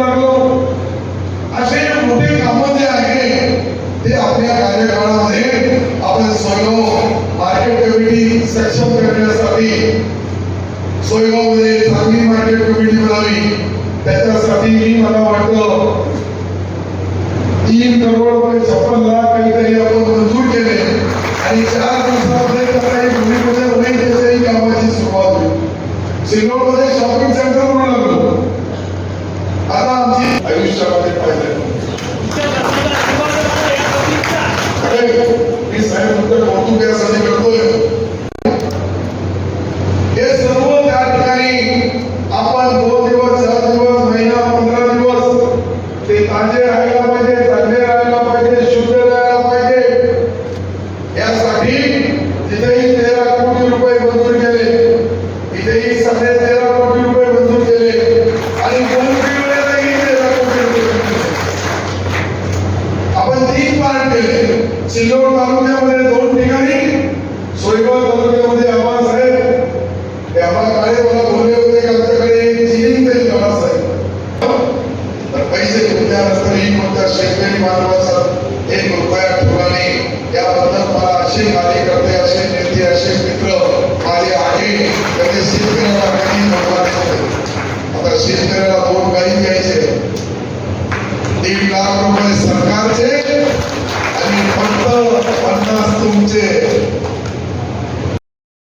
लागलो. असे मोठे काम जे आहे ते आपल्या कार्यकाळामध्ये आपण सोयगाव मार्केट कमिटी सक्षम करण्यासाठी सोयगावमध्ये चांगली मार्केट कमिटी बनावी. त्याच्यासाठी मी मला वाटतं तीन करोड रुपये छप्पन लाख काहीतरी आपण मंजूर केले. आणि चार दिवसामध्ये काही कामाची सुरुवात होईल. सिल्लोडमध्ये शॉपिंग आमची पाहिजे? मी साहेब फक्त कौतुक यासाठी करतोय. हे सर्व त्या ठिकाणी आपण दोन दिवस चार दिवस महिना पंधरा दिवस ते ताजे राहायला पाहिजे चांगले राहायला पाहिजे शुद्ध राहायला पाहिजे. यासाठी तिथेही तेरा कोटी रुपये मंजूर केले सिल्लोड तालुक्यामध्ये दोन ठिकाणी सोयगाव तालुक्यामध्ये आम्हाला साहेब हे आम्हाला काळे मला बोलले होते की आमच्याकडे जिनिंग तरी करा साहेब. तर पैसे कोणत्या नसतरी कोणत्या शेतकरी मानवाचा एक रुपया ठेवला नाही याबद्दल मला असे कार्यकर्ते असे नेते असे मित्र माझे आहे. त्याने शेतकऱ्याला काही नव्हता आता शेतकऱ्याला दोन काही द्यायचे. दीड लाख रुपये सरकारचे आणि फक्त पन्नास तुमचे